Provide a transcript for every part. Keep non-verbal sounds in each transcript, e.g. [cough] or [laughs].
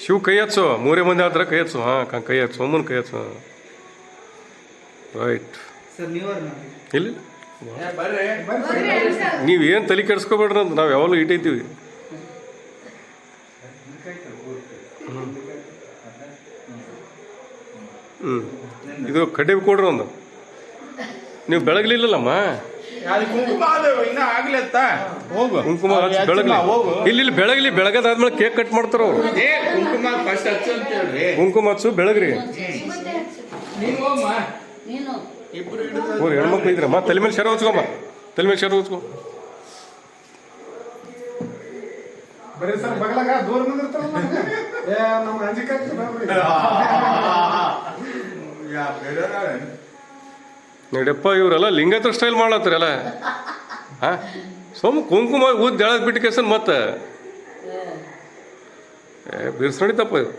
ಶಿವ ಕೈ ಹಚ್ಚು ಮೂರೇ ಮಂದಿ ಆದ್ರೆ ಕೈ ಹಚ್ಚು ಹಾಂ ಕೈ ಹಚ್ಚು ಸೋಮನ್ ಕೈ ಹಚ್ಚು ರೈಟ್ ಇಲ್ಲ. ನೀವೇನು ಇಲ್ಲಿ ನೀವು ಏನು ತಲೆ ಕೆಡಿಸ್ಕೊಬೇಡ್ರಿ ಅಂತ ನಾವು ಯಾವಾಗಲೂ ಇಟ್ಟಿದ್ದೀವಿ ಹ್ಞೂ ಇದು ಕಡ್ಡಿ ಕೊಡ್ರಿ ಒಂದು. ನೀವು ಬೆಳಗ್ಲಿಲ್ಲಲ್ಲಮ್ಮ? ಕುಂಕುಮ ಅದು ಇನ್ನ ಆಗ್ಲತ್ತ ಹೋಗು. ಕುಂಕುಮ ಹಚ್ಚಿ ಬೆಳಗ್ಲಿ. ಹೋಗು. ಇಲ್ಲಿ ಇಲ್ಲಿ ಬೆಳಗ್ಲಿ ಬೆಳಗದಾದ್ಮೇಲೆ ಕೇಕ್ ಕಟ್ ಮಾಡ್ತಾರ ಅವ್ರು. ಏ ಕುಂಕುಮ ಫಸ್ಟ್ ಹಚ್ಚು ಅಂತ ಹೇಳ್ರಿ ಕುಂಕುಮ ಹಚ್ಚು ಬೆಳಗ್ರಿ. ನೀನ್ ಹೋಗಮ್ಮ ನೀನು. ಇಬ್ರು ಹಿಡಿದು ಓ ಹೆಣ್ಮಕ್ಳು ಇದ್ರಮ್ಮ ತಲೆ ಮೇಲೆ ಶರ ಹಚ್ಕೊಮ್ಮ ತಲೆ ಮೇಲೆ ಶರ ಹಚ್ಕೊ ಬರೀ ಸರ್ ಬಗಲಾಗ ದೂರ ನಿಂದಿರ್ತಾರಲ್ಲ ನಮ್ಗೆ. ಏ ನಮ್ಗೆ ಅಂಜಿಕೆ ಆಗ್ತದೆ ನೋಡ್ರಿ. ಯಾ ನಡಿಯಪ್ಪ, ಇವರೆಲ್ಲ ಲಿಂಗೇತ್ರ ಸ್ಟೈಲ್ ಮಾಡ್ಲತ್ತಾರಲ್ಲ ಹಾ? ಸೋಮ ಕುಂಕುಮ ಊದ್ ಎಳದ್ ಬಿಟ್ಟು ಕೇಸನ್ ಮತ್ತೆ? ಏ ಬಿರ್ಸ್ ನಡಿತಪ್ಪ ಇದು.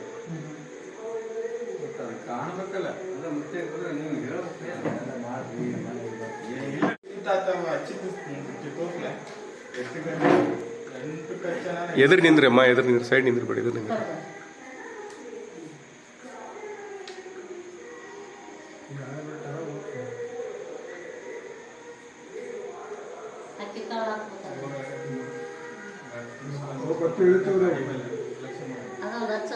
ಎದುರು ನಿಂದ್ರಿ ಅಮ್ಮ, ಎದುರು ನಿಂದ್ರಿ ಸೈಡ್ ನಿಂದ್ರಿ ಬಿಡಿ, ಎದುರು ನಿಂದ್ರಿ. ಹಚ್ಚ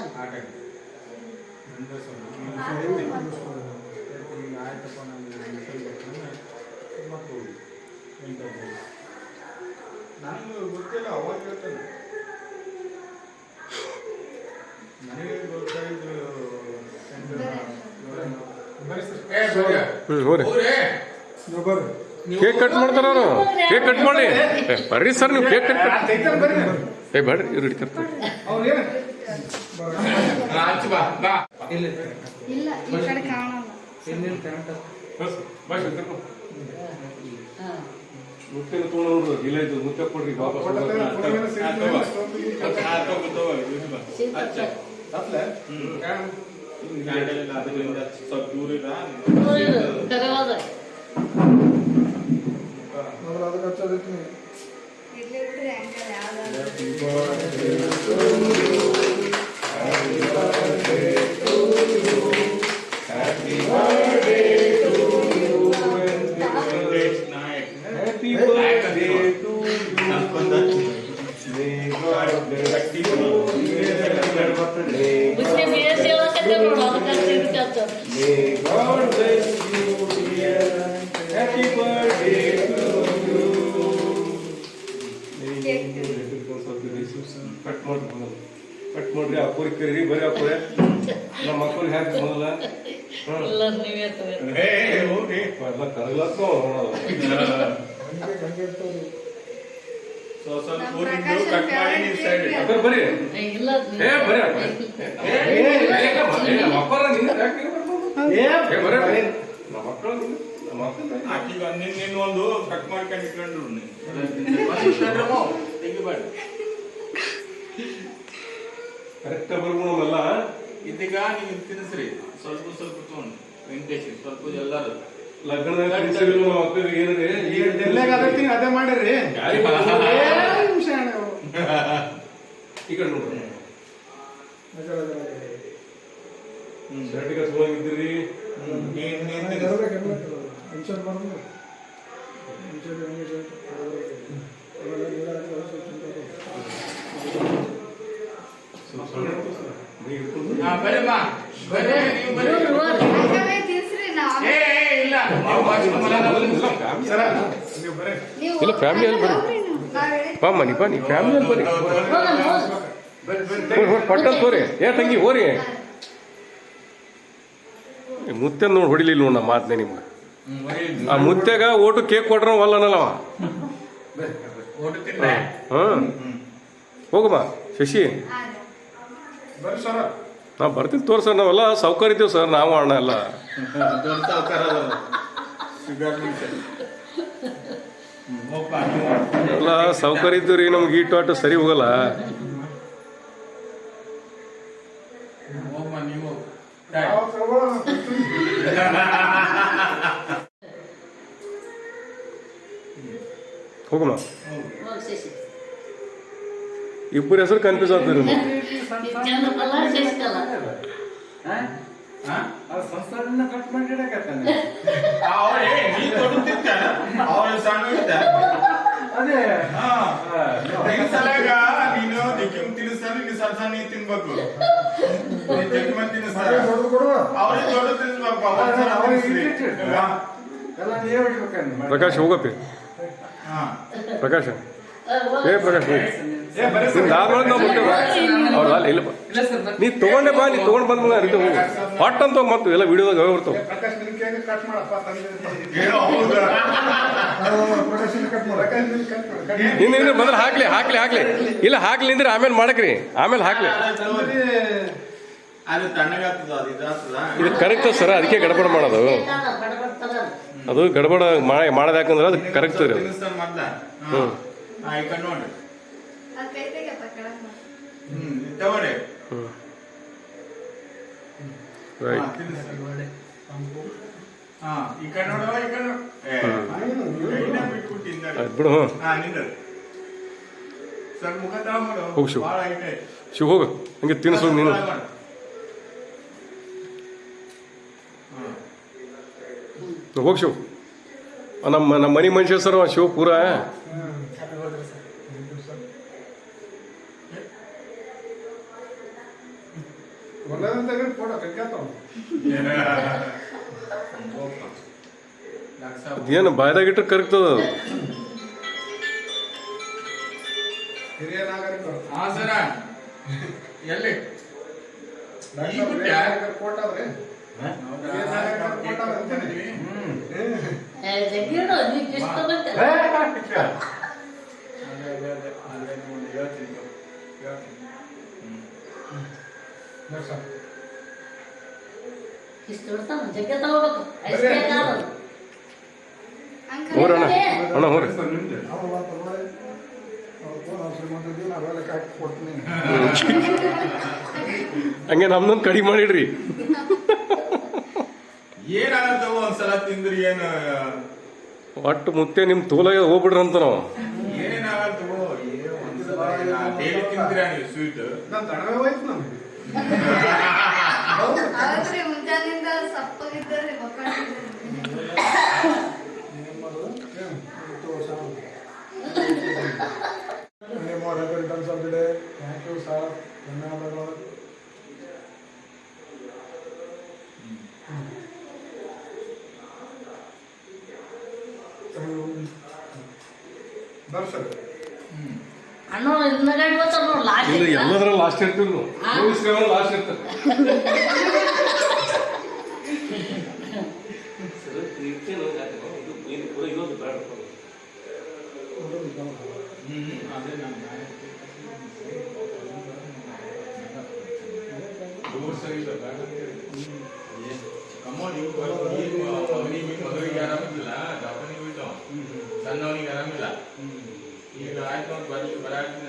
ನನಗೆ ಗೊತ್ತಿಲ್ಲ ಅವಾಗ ಹೇಳ್ತಾನೆ ನನಗೆ ಗೊತ್ತಾಯ್ತು ಬರ್ರಿ ಬರ್ರಿ. ಕೇಕ್ ಕಟ್ ಮಾಡ್ತಾರ ಅವರು. ಕೇಕ್ ಕಟ್ ಮಾಡಿ. ಏ ಬರ್ರಿ ಸರ್ ನೀವು ಕೇಕ್ ಕಟ್. ಏ ಬೇಡ್ರಿ ಇವ್ರು ಹಿಡಿತಿರ್ತಾರೆ ಸ್ವಲ್ಪ ದೂರ ಇಲ್ಲ. ಕರೆವಾದ ಮೊದಲು ಕಟ್ ಮಾಡಿ ಕಟ್ ಮಾಡ್ರಿ ಅಪ್ಪರಿ ಕರೀರಿ ಬರೀ ಅಪ್ಪರೆ ನಮ್ಮ ಮಕ್ಕಳಿಗೆ ಹಾಕಿ ಎಲ್ಲ ಏ, ಏ, ನಮ್ಮ ಅಪ್ಪರ ನಿನ್ನ ಯಾಕೆ ನಮ್ಮ ಮಕ್ಕಳು ನಿನ್ನ ನಮ್ಮ ಮಕ್ಕಳು ಆಕಿಗ ನಿನ್ ನಿನ್ ಒಂದು ಕಟ್ ಮಾಡ್ಕೊಂಡು ಇಟ್ಕೊಂಡ್ರು ತೆಗಿಬೇಡ. ಕರೆಕ್ಟ್ ಬರ್ಬೋಣಲ್ಲ ಇದೀಗ ನೀವು ತಿನ್ನಿಸ್ರಿ. ಸ್ವಲ್ಪ ಸ್ವಲ್ಪ ತಗೊಂಡು. ವೆಂಕಟೇಶ್ ಸ್ವಲ್ಪ ಎಲ್ಲಾರು. ಲಗ್ನದಾಗ ಮಕ್ಕಳಿಗೆ ಏನ್ರಿ ಅದೇ ಮಾಡಿರಿ. [laughs] ಈ ಕಡೆ ನೋಡ್ರಿ. ಶರ್ಟಿಗೆ ಹಚ್ಕೊಂಡಿದ್ದೀರಿ ನೀನ್ ಇಲ್ಲ. ಫ್ಯಾಮಿಲಿಯಲ್ಲಿ ಬನ್ನಿ ನೀ ಫ್ಯಾಮಿಲಿ ಅಲ್ಲಿ ಹೋಗಮ್ಮ ಹೋಗು. ಬರ್ರಿ, ಬರ್ರಿ. ಹೋರಿ ಹೋರಿ ತೋರಿ ಏ ತಂಗಿ ಹೋರಿ ಮುತ್ತೆ ನೋಡಿ ಹೊಡಿಲಿಲ್ಲ ನೋಡಿ ನಮ್ಮ ಮಾತನೆ ನಿಮ್ಗೆ. ಆ ಮುತ್ತೆಗ ಓಟು ಕೇಕ್ ಕೊಟ್ರ ತಿನ್ರೆ? ಹಾಂ ಹೋಗಮ್ಮ ಶಶಿ. ನಾವು. ನಾ ಬರ್ತೀನಿ ತೋರಿ ಸರ್ ನಾವೆಲ್ಲ ಸೌಕರ್ಯ ಇದ್ದೀವಿ ಸರ್ ನಾವು ಅಣ್ಣ ಎಲ್ಲ. ಎಲ್ಲ ಸೌಕರ್ಯ ಇದ್ದೀವಿ ರೀ ನಮ್ಗೆ ಈಟು ಆಟು ಸರಿ ಹೋಗಲ್ಲ ಹೋಗ್ಮ, ನೀವು. ಯಾವ ತಗೊಳ್ಳೋಣ? ಹೋಗಮ್ಮ ಹೋಗು ಶಶಿ ಇಬ್ಬರ ಹೆಸರು ಕನ್ಫ್ಯೂಸ್ ಆಗ್ತೀರಿ ನೀವು ಚಂದ್ರಕಲಾ ಶಶಿಕಲಾ ಹಾ? ಅದು ಸಂಸಾರದಿಂದ ಕಟ್ ಮಾಡಿಡಕತ್ತಾನೆ ಅವರೇ ನೀ ಕೊಡುತ್ತಿದ್ದ ಅವ್ರ ಇಬ್ಬರ ಹೆಸರು ಕನ್ಫ್ಯೂಸ್ ಆಗ್ತದೆ ತಿನ್ಸಲಾಗ ನೀನು ದಿಕ್ಕಿಂಗ್ ತಿನ್ನಿಸ್ತಾನೆ ನೀನು ಸಣ್ಣ ಸಣ್ಣ ನೀ ತಿನ್ಬೇಕು ಜಗ್ಮಂತ್ ತಿನ್ನಿಸ್ತಾರ ಅವ್ರಿಗೆ ದೊಡ್ಡ ತಿನ್ನಿಸ್ಬೇಕು ಪ್ರಕಾಶ್ ಹೋಗಪ್ಪಿ. ಪ್ರಕಾಶ್. ಏ ಪ್ರಕಾಶ್ ನಾವು ಬರ್ತೇವೆ ಅವ್ರು ಅಲ್ಲಿ ಇಲ್ಲ ನೀ ತಗೊಂಡೆ ಬಾ ನೀ ತಗೊಂಡ್ ಬಂದ್ ಅರಿತ ಹೋಗು. ಪಟ್ ಅಂತ ಮತ್ತು ಎಲ್ಲ ವಿಡಿಯೋದಾಗ ಬರ್ತಾವ ಪ್ರಕಾಶ್ ನಿನ್ ಕೇಳಿ ಕಟ್ ಮಾಡಪ್ಪ ತಂದೆ. ಏನೋ ಹೌದಾ? ಪ್ರಕಾಶ್ ಕಟ್ ಮಾಡ ಪ್ರಕಾಶ್ ಕಟ್ ಮಾಡ ಇನ್ನು ಇನ್ನು ಬಂದ್ರೆ ಹಾಕ್ಲಿ ಹಾಕ್ಲಿ ಹಾಕ್ಲಿ. ಇಲ್ಲ ಹಾಕ್ಲಿ ಅಂದ್ರೆ ಆಮೇಲೆ ಮಾಡಕ್ರಿ. ಆಮೇಲೆ ಹಾಕ್ಲಿ. ಅದು ತಣ್ಣಗಾಗ್ತದ ಅದು ಇದಾಗ್ತದ ಇದು ಕರೆಕ್ಟ್ ಸರ್ ಅದಕ್ಕೆ ಗಡಬಡ ಮಾಡೋದು. ಅದು ಗಡಬಡ ಮಾಡಿ ಮಾಡೋದು ಯಾಕಂದ್ರೆ ಅದು ಕರೆಕ್ಟ್ ರೀ ಅದು. ತಿನ್ನಿಸ್ತಾನ ಮೊದ್ಲ. ಹ್ಮ್. ಹಾ ಈ ಕಡೆ ನೋಡಿ. ಅದು ಕೈ ತೆಗೆಯಪ್ಪ ಕೆಳಗೆ ಮಾಡು. ಹ್ಮ್ ಇದ್ ತಗೊಳ್ಳಿ ಹ್ಮ್. ಹಾ, ರೈಟ್. ಹಾ ಈ ಕಡೆ ನೋಡುವ ಈ ಕಡೆ ನೋಡು. ಏ, ಕೈನ ಬಿಟ್ಬಿಟ್ಟು ಹಿಂದೆ. ಆಯ್ತು ಬಿಡು ಹ್ಞೂ ಹಾ ನಿಂದು ಸ್ವಲ್ಪ ಮುಖ ತಗೊಂಡ್ಬಿಡು. ಹೋಗ್ ಶಿವ. ಭಾಳ ಐತೆ. ಶಿವ ಹೋಗು. ಹಂಗೆ ತಿನ್ನಿಸು ನೀನು ಹಾ. ಹೋಗಿ ಶಿವ್. ನಮ್ಮ ನಮ್ಮ ಮನೆ ಮನುಷ್ಯ ಸರ್ ಶಿವ ಪೂರ. ಏನು ಬಾಯ್ದಾಗ ಫೋಟೋ ಕಟ್ಕೊತಾವ ಎಲ್ಲಿ? ಹಂಗೆ ನಮ್ದೊಂದು ಕಡಿಮೆ ಮಾಡಿಡ್ರಿ. ಏನಾಗತ್ತವ ಒಂದ್ಸಲ ತಿಂದ್ರಿ ಏನು? ಒಟ್ಟು ಮುತ್ತೆ ನಿಮ್ಮ ತೋಲಾಗ ಹೋಗ್ಬಿಡ್ರಿ ಅಂತ ನಾವು. ಏನಾಗತ್ತವೋ ಏನೋ ಒಂದ್ಸಲ ಡೈಲಿ ತಿಂತೀರಾ ನೀವು ಸ್ವೀಟ್? ನಾನು ದಣವೇ ಹೋಯ್ತು ನಮ್ಗೆ. [laughs] ಹೌದ್ರಿ ಮುಂಜಾನಿಂದ ಸಪ್ಪಗಿದ್ದಾರೆ ಇಲ್ಲ ಎಲ್ಲದರ ಲಾಸ್ಟ್ ಇರ್ತೀವಿ ನಾವು ಲಾಸ್ಟ್ ಇರ್ತಾರೆ. ಆರಾಮಿಲ್ಲ ಸಣ್ಣವನಿಗೆ ಆರಾಮಿಲ್ಲ. ಈಗ ಆಯ್ತು ಅಂತ ಬರ್ಲಿ ಬರಾಕ್ತೀನಿ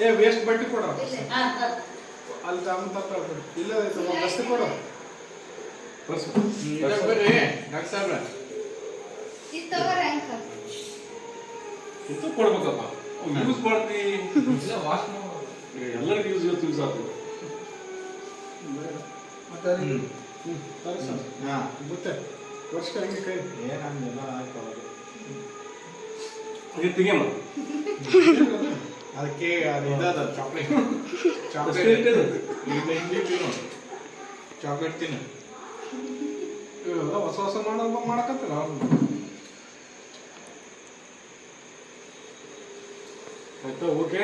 ಏ ವೇಸ್ಟ್ ಬಟ್ಟೆ ಕೊಡ. ಇಲ್ಲೇ ಹಾ, ಹಾ. ಅಲ್ಲಿ ತಮ್ಮ ತಪ್ಪ ಇಲ್ಲ ದಸ್ತಿ ಕೊಡು. ಬರ್ರಿ. ಡಾಕ್ಟರ್ ಸಾಹೇಬ್ರೆ. ಇದು ಕೊಡ್ಬೇಕಪ್ಪ. ಯೂಸ್ ಮಾಡ್ತಿ. ಎಲ್ಲರಿಗೂ ಯೂಸ್ ಯೂಸ್ ಆಗ್ತದೆ ಮತ್ತೆ ಹ್ಮ್. ಹ್ಞೂ ಸರಿ ಸರ್ ಹಾ. ಗೊತ್ತೆ ವರ್ಷ ಹಂಗೆ ಕೈ. ಏನಾಗಲಿಲ್ಲ ಆಯ್ತು ಅವಾಗ. ಹಂಗೆ ಅದಕ್ಕೆ ಅದು ಇದದ ಚಾಕ್ಲೇಟ್ ಚಾಕ್ಲೇಟ್. ಈಗ ಹಿಂಗೆ ತಿನ್ನು ಚಾಕ್ಲೇಟ್ ತಿನ್ನು. ಇವೆಲ್ಲ ಹೊಸ ಹೊಸ ಮಾಡೋ ಮಾಡಕತ್ತಿಲ್ಲ ಆಯ್ತಾ ಓಕೆ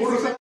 ಹುಡ್ರು ಸರ್.